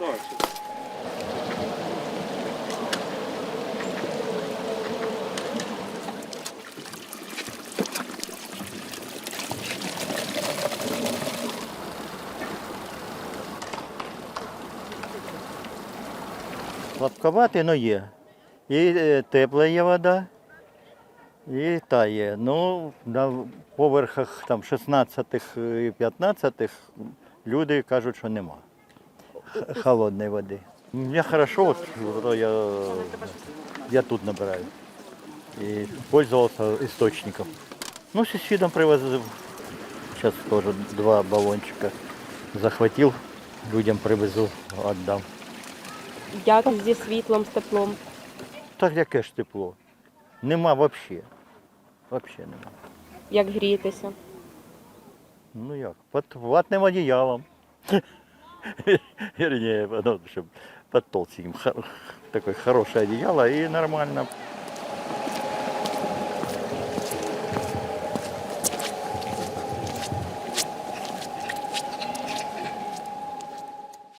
Давай. Лапковатий, але є. І е, тепла є вода, і та є. Ну, на поверхах там 16 і 15 люди кажуть, що нема х- холодної води. Мені хорошо, от, от я, я тут набираю. І пользовался істочником. Ну, сусідам привозив. Зараз теж два балончика захватив, людям привезу, віддам. Як зі світлом, з теплом? Так яке ж тепло? Нема взагалі. Взагалі нема. Як грієтеся? Ну як? Під ватним одіялом. Вернее, ну, чтобы под толстеньким. Хор- Таке хороше одіяло і нормально